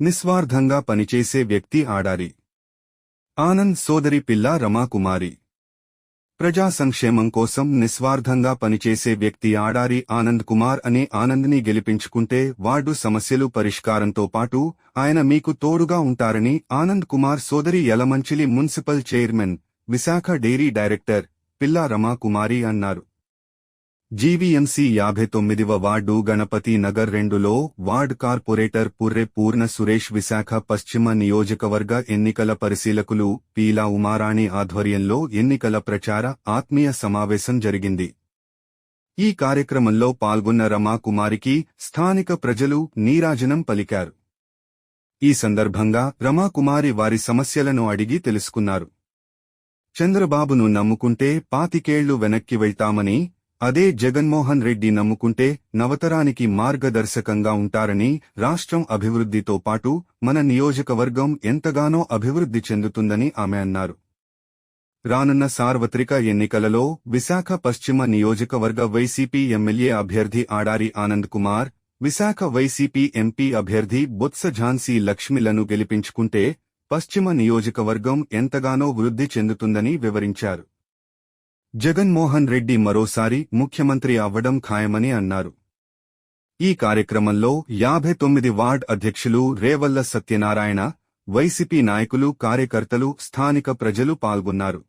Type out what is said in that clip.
నిస్వార్థంగా పనిచేసే వ్యక్తి ఆడారి. ఆనంద్ సోదరి పిల్ల రమాకుమారి. ప్రజా సంక్షేమం కోసం నిస్వార్థంగా పనిచేసే వ్యక్తి ఆడారి ఆనంద్ కుమార్ అనే ఆనంద్ని గెలిపించుకుంటే వార్డు సమస్యలు పరిష్కారంతో పాటు ఆయన మీకు తోడుగా ఉంటారని ఆనంద్ కుమార్ సోదరి Yelamanchili municipal chairman Visakha dairy director Pilla Ramakumari అన్నారు. జీవీఎంసీ యాభై తొమ్మిదివ వార్డు గణపతి నగర్ రెండులో వార్డ్ కార్పొరేటర్ పుర్రె పూర్ణ సురేష్ విశాఖ పశ్చిమ నియోజకవర్గ ఎన్నికల పరిశీలకులు పీలా ఉమారాణి ఆధ్వర్యంలో ఎన్నికల ప్రచార ఆత్మీయ సమావేశం జరిగింది. ఈ కార్యక్రమంలో పాల్గొన్న రమాకుమారికి స్థానిక ప్రజలు నీరాజనం పలికారు. ఈ సందర్భంగా రమాకుమారి వారి సమస్యలను అడిగి తెలుసుకున్నారు. చంద్రబాబును నమ్ముకుంటే పాతికేళ్ళు వెనక్కి వెళ్తామని అదే జగన్మోహన్ రెడ్డి నమ్ముకుంటే నవతరానికి మార్గదర్శకంగా ఉంటారని రాష్ట్రం అభివృద్ధితో పాటు మన నియోజకవర్గం ఎంతగానో అభివృద్ధి చెందుతుందని ఆమె అన్నారు. రానున్న సార్వత్రిక ఎన్నికలలో విశాఖ పశ్చిమ నియోజకవర్గ వైసీపీ ఎమ్మెల్యే అభ్యర్థి ఆడారి ఆనంద్ కుమార్ విశాఖ వైసీపీ ఎంపీ అభ్యర్థి బొత్స ఝాన్సీ లక్ష్మిలను గెలిపించుకుంటే పశ్చిమ నియోజకవర్గం ఎంతగానో వృద్ధి చెందుతుందని వివరించారు. జగన్మోహన్ రెడ్డి మరోసారి ముఖ్యమంత్రి అవ్వడం ఖాయమని అన్నారు. ఈ కార్యక్రమంలో యాభై తొమ్మిది వార్డ్ అధ్యక్షులు రేవల్ల సత్యనారాయణ వైసీపీ నాయకులు కార్యకర్తలు స్థానిక ప్రజలు పాల్గొన్నారు.